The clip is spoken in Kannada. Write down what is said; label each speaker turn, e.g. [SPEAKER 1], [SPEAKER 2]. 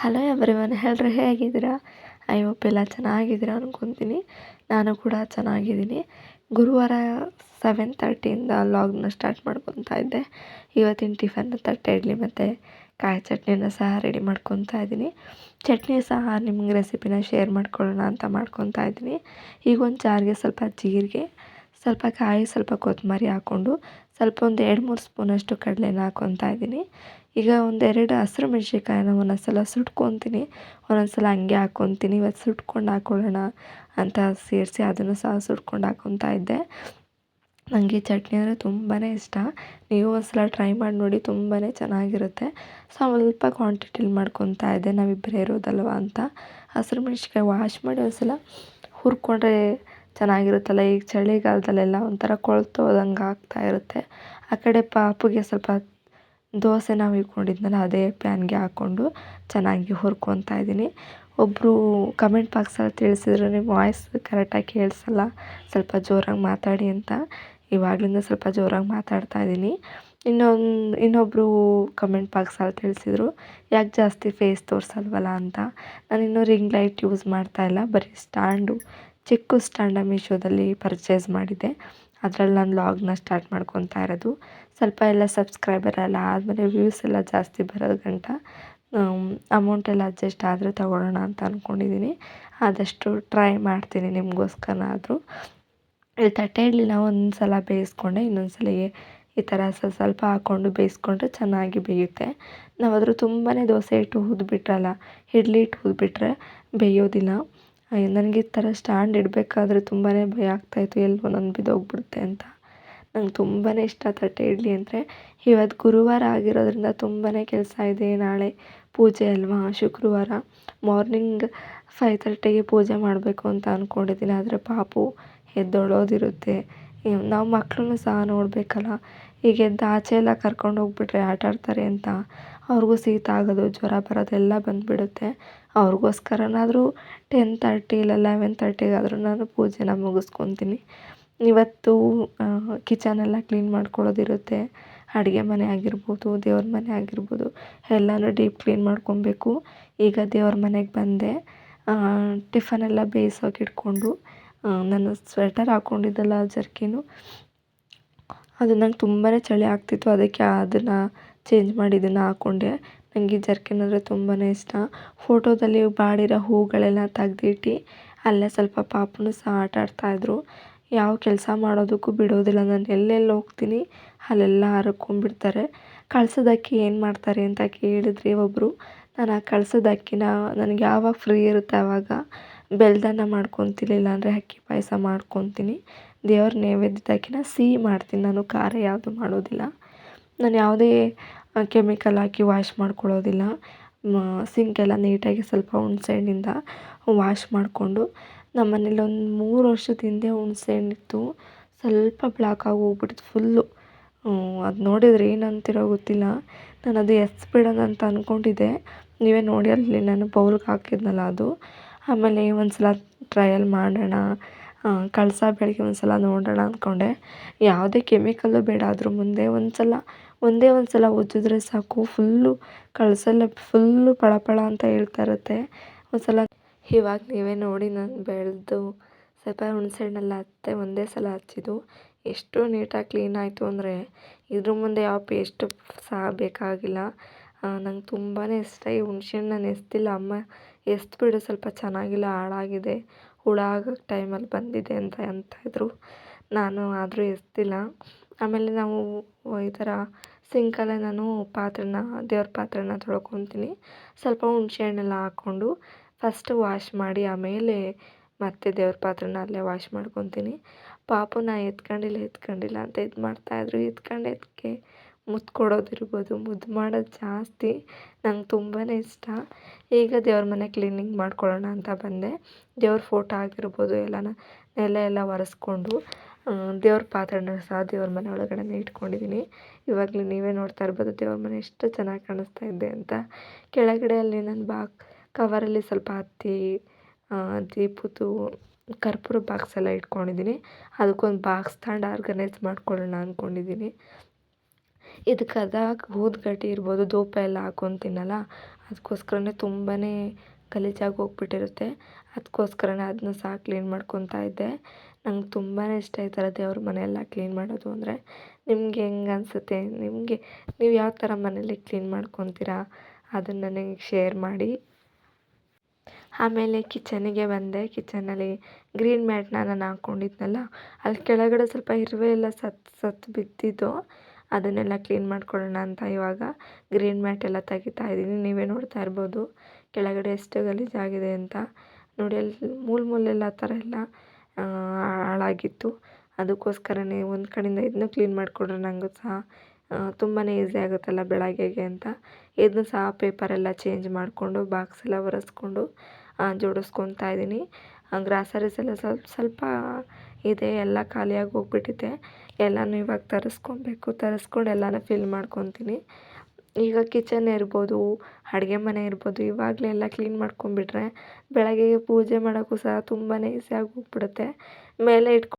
[SPEAKER 1] ಹಲೋ ಎವ್ರಿವನ್ ಹೇಳ್ರಿ ಹೇಗಿದ್ದೀರಾ? ಐ ಹೋಪ್ ಎಲ್ಲ ಚೆನ್ನಾಗಿದ್ದೀರಾ ಅನ್ಕೊತೀನಿ. ನಾನು ಕೂಡ ಚೆನ್ನಾಗಿದ್ದೀನಿ. ಗುರುವಾರ ಸೆವೆನ್ ತರ್ಟಿಯಿಂದ ಲಾಗ್ನ ಸ್ಟಾರ್ಟ್ ಮಾಡ್ಕೊತಾ ಇದ್ದೆ. ಇವತ್ತಿನ ಟಿಫನ್ ತಟ್ಟೆ ಇಡ್ಲಿ ಮತ್ತು ಕಾಯಿ ಚಟ್ನಿನ ಸಹ ರೆಡಿ ಮಾಡ್ಕೊತಾ ಇದ್ದೀನಿ. ಚಟ್ನಿ ಸಹ ನಿಮ್ಗೆ ರೆಸಿಪಿನ ಶೇರ್ ಮಾಡ್ಕೊಳ್ಳೋಣ ಅಂತ ಮಾಡ್ಕೊತಾ ಇದ್ದೀನಿ. ಈಗ ಒಂದು ಜಾರಿಗೆ ಸ್ವಲ್ಪ ಜೀರಿಗೆ ಸ್ವಲ್ಪ ಕಾಯಿ, ಸ್ವಲ್ಪ ಕೊತ್ತಂಬರಿ ಹಾಕ್ಕೊಂಡು ಸ್ವಲ್ಪ ಒಂದು ಎರಡು, ಮೂರು ಸ್ಪೂನಷ್ಟು ಕಡಲೆನ ಹಾಕ್ಕೊತಾ ಇದ್ದೀನಿ. ಈಗ ಒಂದೆರಡು ಹಸಿರು ಮೆಣಸಿನ್ಕಾಯಿನ ಒಂದೊಂದು ಸಲ ಸುಟ್ಕೊತೀನಿ. ಒಂದೊಂದು ಸಲ ಹಂಗೆ ಹಾಕ್ಕೊತೀನಿ ಇವತ್ತು ಸುಟ್ಕೊಂಡು ಹಾಕ್ಕೊಳ್ಳೋಣ ಅಂತ ಸೇರಿಸಿ ಅದನ್ನು ಸಹ ಸುಟ್ಕೊಂಡು ಹಾಕ್ಕೊತಾ ಇದ್ದೆ. ನನಗೆ ಚಟ್ನಿ ಅಂದರೆ ತುಂಬಾ ಇಷ್ಟ. ನೀವು ಒಂದ್ಸಲ ಟ್ರೈ ಮಾಡಿ ನೋಡಿ ತುಂಬಾ ಚೆನ್ನಾಗಿರುತ್ತೆ. ಸ್ವಲ್ಪ ಕ್ವಾಂಟಿಟಿಲಿ ಮಾಡ್ಕೊತಾ ಇದ್ದೆ. ನಾವಿಬ್ಬರೇ ಇರೋದಲ್ವ ಅಂತ. ಹಸಿರು ಮೆಣ್ಸಿನ್ಕಾಯಿ ವಾಶ್ ಮಾಡಿ ಒಂದ್ಸಲ ಹುರ್ಕೊಂಡ್ರೆ ಚೆನ್ನಾಗಿರುತ್ತಲ್ಲ ಈಗ ಚಳಿಗಾಲದಲ್ಲೆಲ್ಲ ಒಂಥರ ಕೊಳ್ತೋದಂಗೆ ಆಗ್ತಾ ಇರುತ್ತೆ. ಆ ಕಡೆ ಪಾಪುಗೆ ಸ್ವಲ್ಪ ದೋಸೆ ನಾವು ಇಟ್ಕೊಂಡಿದ್ನಲ್ಲ, ಅದೇ ಪ್ಯಾನ್ಗೆ ಹಾಕ್ಕೊಂಡು ಚೆನ್ನಾಗಿ ಹುರ್ಕೊತಾ ಇದ್ದೀನಿ. ಒಬ್ಬರು ಕಮೆಂಟ್ ಬಾಕ್ಸಲ್ಲಿ ತಿಳಿಸಿದ್ರು, ನಿಮ್ಮ ವಾಯ್ಸ್ ಕರೆಕ್ಟಾಗಿ ಕೇಳಿಸಲ್ಲ, ಸ್ವಲ್ಪ ಜೋರಾಗಿ ಮಾತಾಡಿ ಅಂತ. ಇವಾಗಲಿಂದ ಸ್ವಲ್ಪ ಜೋರಾಗಿ ಮಾತಾಡ್ತಾ ಇದ್ದೀನಿ. ಇನ್ನೊಂದು ಇನ್ನೊಬ್ಬರು ಕಮೆಂಟ್ ಬಾಕ್ಸಲ್ಲಿ ತಿಳಿಸಿದ್ರು, ಯಾಕೆ ಜಾಸ್ತಿ ಫೇಸ್ ತೋರಿಸಲ್ವಲ್ಲ ಅಂತ? ನಾನು ಇನ್ನೂ ರಿಂಗ್ ಲೈಟ್ ಯೂಸ್ ಮಾಡ್ತಾ ಇಲ್ಲ, ಬರೀ ಸ್ಟ್ಯಾಂಡು ಚಿಕ್ಕ ಸ್ಟ್ಯಾಂಡ ಮೀಶೋದಲ್ಲಿ ಪರ್ಚೇಸ್ ಮಾಡಿದ್ದೆ. ಅದ್ರಲ್ಲಿ ನಾನು ಲಾಗ್ನ ಸ್ಟಾರ್ಟ್ ಮಾಡ್ಕೊತಾ ಇರೋದು. ಸ್ವಲ್ಪ ಎಲ್ಲ ಸಬ್ಸ್ಕ್ರೈಬರ್ ಎಲ್ಲ ಆದಮೇಲೆ ವ್ಯೂಸ್ ಎಲ್ಲ ಜಾಸ್ತಿ ಬರೋದು ಗಂಟ ಅಮೌಂಟ್ ಎಲ್ಲ ಅಡ್ಜಸ್ಟ್ ಆದರೆ ತೊಗೊಳ್ಳೋಣ ಅಂತ ಅಂದ್ಕೊಂಡಿದ್ದೀನಿ ಆದಷ್ಟು ಟ್ರೈ ಮಾಡ್ತೀನಿ ನಿಮಗೋಸ್ಕರನಾದರೂ ಈ ತಟ್ಟೆ ಇಡ್ಲಿಲ್ಲ ಒಂದು ಸಲ ಬೇಯಿಸ್ಕೊಂಡೆ ಇನ್ನೊಂದು ಸಲ ಈ ಥರ ಸ್ವಲ್ಪ ಹಾಕ್ಕೊಂಡು ಬೇಯಿಸ್ಕೊಂಡ್ರೆ ಚೆನ್ನಾಗಿ ಬೇಯುತ್ತೆ. ನಾವಾದರೂ ತುಂಬಾ ದೋಸೆ ಹಿಟ್ಟು ಹುಯ್ದುಬಿಟ್ರಲ್ಲ ಇಡ್ಲಿ ಹಿಟ್ಟು ಹುಯ್ದುಬಿಟ್ರೆ ಬೇಯೋದಿಲ್ಲ. ನನಗೆ ಈ ಥರ ಸ್ಟ್ಯಾಂಡ್ ಇಡಬೇಕಾದ್ರೆ ತುಂಬಾ ಭಯ ಆಗ್ತಾಯಿತ್ತು ಎಲ್ಲೋ ಒಂದೊಂದು ಬಿದ್ದೋಗ್ಬಿಡುತ್ತೆ ಅಂತ. ನಂಗೆ ತುಂಬಾ ಇಷ್ಟ ತಟ್ಟೆ ಇಡ್ಲಿ ಅಂದರೆ. ಇವತ್ತು ಗುರುವಾರ ಆಗಿರೋದ್ರಿಂದ ತುಂಬಾ ಕೆಲಸ ಇದೆ. ನಾಳೆ ಪೂಜೆ ಅಲ್ವಾ? ಶುಕ್ರವಾರ ಮಾರ್ನಿಂಗ್ ಫೈವ್ ತರ್ಟಿಗೆ ಪೂಜೆ ಮಾಡಬೇಕು ಅಂತ ಅಂದ್ಕೊಂಡಿದ್ದೀನಿ ಆದರೆ ಪಾಪು ಎದ್ದೊಳೋದಿರುತ್ತೆ. ನಾವು ಮಕ್ಳನ್ನೂ ಸಹ ನೋಡಬೇಕಲ್ಲ. ಈಗ ಎದ್ದು ಆಚೆ ಎಲ್ಲ ಕರ್ಕೊಂಡು ಹೋಗ್ಬಿಟ್ರೆ ಆಟ ಆಡ್ತಾರೆ ಅಂತ. ಅವ್ರಿಗೂ ಶೀತ ಆಗೋದು, ಜ್ವರ ಬರೋದು ಎಲ್ಲ ಬಂದುಬಿಡುತ್ತೆ. ಅವ್ರಿಗೋಸ್ಕರನಾದರೂ ಟೆನ್ ತರ್ಟಿ ಇಲ್ಲ ಲೆವೆನ್ ತರ್ಟಿಗಾದರೂ ನಾನು ಪೂಜೆನ ಮುಗಿಸ್ಕೊತೀನಿ. ಇವತ್ತು ಕಿಚನ್ ಎಲ್ಲ ಕ್ಲೀನ್ ಮಾಡ್ಕೊಳ್ಳೋದಿರುತ್ತೆ. ಅಡುಗೆ ಮನೆ ಆಗಿರ್ಬೋದು, ದೇವ್ರ ಮನೆ ಆಗಿರ್ಬೋದು, ಎಲ್ಲನೂ ಡೀಪ್ ಕ್ಲೀನ್ ಮಾಡ್ಕೊಬೇಕು. ಈಗ ದೇವ್ರ ಮನೆಗೆ ಬಂದೆ. ಟಿಫನೆಲ್ಲ ಬೇಯಿಸೋಕೆ ಇಟ್ಕೊಂಡು ನಾನು ಸ್ವೆಟರ್ ಹಾಕ್ಕೊಂಡಿದ್ದೆಲ್ಲ ಜರ್ಕಿನು. ಅದು ನಂಗೆ ತುಂಬಾ ಚಳಿ ಆಗ್ತಿತ್ತು, ಅದಕ್ಕೆ ಅದನ್ನು ಚೇಂಜ್ ಮಾಡಿ ಇದನ್ನು ಹಾಕ್ಕೊಂಡೆ ನನಗೆ ಈ ಜರ್ಕಿನ್ ಅಂದರೆ ತುಂಬಾ ಇಷ್ಟ. ಫೋಟೋದಲ್ಲಿ ಬಾಡಿರೋ ಹೂಗಳೆಲ್ಲ ತೆಗ್ದಿಟ್ಟು, ಅಲ್ಲೇ ಸ್ವಲ್ಪ ಪಾಪನು ಸಹ ಆಟ ಆಡ್ತಾಯಿದ್ರು ಯಾವ ಕೆಲಸ ಮಾಡೋದಕ್ಕೂ ಬಿಡೋದಿಲ್ಲ, ನಾನು ಎಲ್ಲೆಲ್ಲಿ ಹೋಗ್ತೀನಿ, ಅಲ್ಲೆಲ್ಲ ಹರಕೊಂಡ್ಬಿಡ್ತಾರೆ. ಕಳ್ಸದ ಏನು ಮಾಡ್ತಾರೆ ಅಂತ ಕೇಳಿದ್ರಿ ಒಬ್ಬರು ನಾನು ಆ ಕಳ್ಸದ ಅಕ್ಕಿನ ನನಗೆ ಯಾವಾಗ ಫ್ರೀ ಇರುತ್ತೆ ಆವಾಗ ಬೆಲ್ದನ್ನ ಮಾಡ್ಕೊತೀನಿ ಇಲ್ಲಾಂದರೆ ಅಕ್ಕಿ ಪಾಯಸ ಮಾಡ್ಕೊತೀನಿ. ದೇವ್ರ ನೈವೇದ್ಯದ ಸಿಹಿ ಮಾಡ್ತೀನಿ. ನಾನು ಖಾರ ಯಾವುದು ಮಾಡೋದಿಲ್ಲ. ನಾನು ಯಾವುದೇ ಕೆಮಿಕಲ್ ಹಾಕಿ ವಾಶ್ ಮಾಡ್ಕೊಳ್ಳೋದಿಲ್ಲ. ಸಿಂಕೆಲ್ಲ ನೀಟಾಗಿ ಸ್ವಲ್ಪ ಹುಣ್ಸೆ ಹಣ್ಣಿಂದ ವಾಶ್ ಮಾಡಿಕೊಂಡು, ನಮ್ಮ ಮನೇಲಿ ಒಂದು ಮೂರು ವರ್ಷದ ಹಿಂದೆ ಹುಣ್ಸೆ ಹಣ್ಣಿತ್ತು ಸ್ವಲ್ಪ ಬ್ಲಾಕ್ ಆಗಿ ಹೋಗ್ಬಿಟ್ಟಿತ್ತು ಫುಲ್ಲು ಅದು ನೋಡಿದರೆ ಏನಂತಿರೋ ಗೊತ್ತಿಲ್ಲ. ನಾನು ಅದು ಎಸ್ ಬಿಡೋಣ ಅಂತ ಅಂದ್ಕೊಂಡಿದ್ದೆ ನೀವೇ ನೋಡಿ, ಅಲ್ಲಿ ನಾನು ಬೌಲ್ಗೆ ಹಾಕಿದ್ನಲ್ಲ ಅದು. ಆಮೇಲೆ ಒಂದು ಸಲ ಟ್ರಯಲ್ ಮಾಡೋಣ ಕಳಸ ಬೆಳಗ್ಗೆ ಒಂದು ಸಲ ನೋಡೋಣ ಅಂದ್ಕೊಂಡೆ ಯಾವುದೇ ಕೆಮಿಕಲ್ಲು ಬೇಡ ಅದ್ರ ಮುಂದೆ ಒಂದು ಸಲ ಒಂದೇ ಒಂದು ಸಲ ಉಜ್ಜಿದ್ರೆ ಸಾಕು. ಫುಲ್ಲು ಕಳಸಲ್ಲ ಫುಲ್ಲು ಪಳ ಪಳ ಅಂತ ಹೇಳ್ತಾ ಇರುತ್ತೆ. ಒಂದು ಸಲ ಇವಾಗ ನೀವೇ ನೋಡಿ ನಾನು ಬೆಳೆದು ಸ್ವಲ್ಪ ಹುಣಸೆಹಣ್ಣೆಲ್ಲ ಹತ್ತೆ ಒಂದೇ ಸಲ ಹಚ್ಚಿದ್ದು. ಎಷ್ಟು ನೀಟಾಗಿ ಕ್ಲೀನ್ ಆಯಿತು ಅಂದರೆ ಇದ್ರ ಮುಂದೆ ಯಾವ ಪೇಸ್ಟ್ ಸಹ ಬೇಕಾಗಿಲ್ಲ. ನಂಗೆ ತುಂಬಾ ಇಷ್ಟ ಈ ಹುಣಸೆಹಣ್ಣು ನಾನು ಎಸ್ತಿಲ್ಲ ಅಮ್ಮ ಎಸ್ದ್ಬಿಡು ಸ್ವಲ್ಪ ಚೆನ್ನಾಗಿಲ್ಲ, ಹಾಳಾಗಿದೆ, ಹುಳ ಆಗೋ ಟೈಮಲ್ಲಿ ಬಂದಿದೆ ಅಂತ ಅಂತಾಯಿದ್ರು. ನಾನು ಆದರೂ ಎಸ್ತಿಲ್ಲ ಆಮೇಲೆ ನಾವು ಈ ಥರ ಸಿಂಕಲ್ಲೇ ನಾನು ಪಾತ್ರೆನ, ದೇವ್ರ ಪಾತ್ರೆನ ತೊಳ್ಕೊತೀನಿ. ಸ್ವಲ್ಪ ಹುಣಸೆ ಹಣ್ಣೆಲ್ಲ ಹಾಕ್ಕೊಂಡು ಫಸ್ಟ್ ವಾಶ್ ಮಾಡಿ ಆಮೇಲೆ ಮತ್ತೆ ದೇವ್ರ ಪಾತ್ರೆನ ಅಲ್ಲೇ ವಾಶ್ ಮಾಡ್ಕೊತೀನಿ. ಪಾಪುನ ಎತ್ಕೊಂಡಿಲ್ಲ ಎತ್ಕೊಂಡಿಲ್ಲ ಅಂತ ಇದು ಮಾಡ್ತಾಯಿದ್ರು ಎತ್ಕೊಂಡು, ಎತ್ಕೆ. ಮುತ್ತು ಕೊಡೋದಿರ್ಬೋದು ಮುದ್ದು ಮಾಡೋದು ಜಾಸ್ತಿ. ನಂಗೆ ತುಂಬಾ ಇಷ್ಟ. ಈಗ ದೇವ್ರ ಮನೆ ಕ್ಲೀನಿಂಗ್ ಮಾಡ್ಕೊಳ್ಳೋಣ ಅಂತ ಬಂದೆ. ದೇವ್ರ ಫೋಟೋ ಆಗಿರ್ಬೋದು, ಎಲ್ಲನ, ನೆಲ ಎಲ್ಲ ಒರೆಸ್ಕೊಂಡು ದೇವ್ರ ಪಾತ್ರೆನ ಸಹ ದೇವ್ರ ಮನೆ ಒಳಗಡೆನೇ ಇಟ್ಕೊಂಡಿದ್ದೀನಿ ಇವಾಗಲೂ ನೀವೇ ನೋಡ್ತಾ ಇರ್ಬೋದು, ದೇವ್ರ ಮನೆ ಎಷ್ಟು ಚೆನ್ನಾಗಿ ಕಾಣಿಸ್ತಾ ಇದೆ ಅಂತ. ಕೆಳಗಡೆ ಅಲ್ಲಿ ನಾನು ಬಾ ಕವರಲ್ಲಿ ಸ್ವಲ್ಪ ಹತ್ತಿ ದೀಪದ್ದು ಕರ್ಪೂರ ಬಾಕ್ಸ್ ಎಲ್ಲ ಇಟ್ಕೊಂಡಿದ್ದೀನಿ ಅದಕ್ಕೊಂದು ಬಾಕ್ಸ್ ತಗೊಂಡು ಆರ್ಗನೈಸ್ ಮಾಡ್ಕೊಳ್ಳೋಣ ಅಂದ್ಕೊಂಡಿದ್ದೀನಿ ಇದಕ್ಕೆ ಅದಕ್ಕೆ ಊದ್ಗಡ್ಡಿ ಇರ್ಬೋದು ಧೂಪ ಎಲ್ಲ ಹಾಕ್ಕೊಂತೀನಲ್ಲ ಅದಕ್ಕೋಸ್ಕರನೇ ತುಂಬಾ ಗಲೀಜಾಗಿ ಹೋಗ್ಬಿಟ್ಟಿರುತ್ತೆ. ಅದಕ್ಕೋಸ್ಕರನೇ ಅದನ್ನ ಸಹ ಕ್ಲೀನ್ ಮಾಡ್ಕೊತಾ ಇದ್ದೆ. ನಂಗೆ ತುಂಬಾ ಇಷ್ಟ ಈ ಥರ ದೇವ್ರ ಮನೆಯೆಲ್ಲ ಕ್ಲೀನ್ ಮಾಡೋದು ಅಂದರೆ. ನಿಮ್ಗೆ ಹೆಂಗೆ ಅನಿಸುತ್ತೆ? ನಿಮಗೆ ನೀವು ಯಾವ ಥರ ಮನೇಲಿ ಕ್ಲೀನ್ ಮಾಡ್ಕೊತೀರಾ? ಅದನ್ನು ನನಗೆ ಶೇರ್ ಮಾಡಿ. ಆಮೇಲೆ ಕಿಚನಿಗೆ ಬಂದೆ. ಕಿಚನಲ್ಲಿ ಗ್ರೀನ್ ಮ್ಯಾಟ್ನ ನಾನು ಹಾಕ್ಕೊಂಡಿದ್ನಲ್ಲ ಅಲ್ಲಿ ಕೆಳಗಡೆ ಸ್ವಲ್ಪ ಇರುವೆ ಎಲ್ಲ ಸತ್ತು ಸತ್ತು ಬಿದ್ದಿದ್ದು. ಅದನ್ನೆಲ್ಲ ಕ್ಲೀನ್ ಮಾಡ್ಕೊಳ್ಳೋಣ ಅಂತ ಇವಾಗ ಗ್ರೀನ್ ಮ್ಯಾಟ್ ಎಲ್ಲ ತೆಗಿತಾ ಇದ್ದೀನಿ. ನೀವೇ ನೋಡ್ತಾ ಇರ್ಬೋದು. ಕೆಳಗಡೆ ಎಷ್ಟು ಗಲೀಜಾಗಿದೆ ಅಂತ. ನೋಡಿ ಅಲ್ಲಿ ಮೂಲ್ ಮೂಲೆಲ್ಲ ಆ ಥರ ಎಲ್ಲ ಹಾಳಾಗಿತ್ತು. ಅದಕ್ಕೋಸ್ಕರನೇ ಒಂದು ಕಡೆಯಿಂದ ಇದನ್ನು ಕ್ಲೀನ್ ಮಾಡಿಕೊಡ್ರೆ ನನಗೂ ಸಹ. ತುಂಬಾ ಈಸಿ ಆಗುತ್ತಲ್ಲ ಬೆಳಗ್ಗೆಗೆ ಅಂತ. ಇದನ್ನು ಸಹ ಪೇಪರೆಲ್ಲ ಚೇಂಜ್ ಮಾಡಿಕೊಂಡು, ಬಾಕ್ಸ್ ಎಲ್ಲ ಒರೆಸ್ಕೊಂಡು ಜೋಡಿಸ್ಕೊತಾ ಇದ್ದೀನಿ. ಗ್ರಾಸರೀಸ್ ಎಲ್ಲ ಸ್ವಲ್ಪ ಸ್ವಲ್ಪ ಇದೆ, ಎಲ್ಲ ಖಾಲಿಯಾಗಿ ಹೋಗ್ಬಿಟ್ಟಿದೆ. ಎಲ್ಲನೂ ಇವಾಗ ತರಿಸ್ಕೊಬೇಕು. ತರಿಸ್ಕೊಂಡು ಎಲ್ಲನೂ ಫಿಲ್ ಮಾಡ್ಕೊತೀನಿ. ಈಗ ಕಿಚನ್ ಇರ್ಬೋದು, ಅಡುಗೆ ಮನೆ ಇರ್ಬೋದು, ಇವಾಗಲೇ ಎಲ್ಲ ಕ್ಲೀನ್ ಮಾಡ್ಕೊಂಬಿಟ್ರೆ ಬೆಳಗ್ಗೆ ಪೂಜೆ ಮಾಡೋಕ್ಕೂ ಸಹ ತುಂಬಾ ಈಸಿಯಾಗಿ ಹೋಗ್ಬಿಡುತ್ತೆ. ಮೇಲೆ ಇಟ್ಕೊ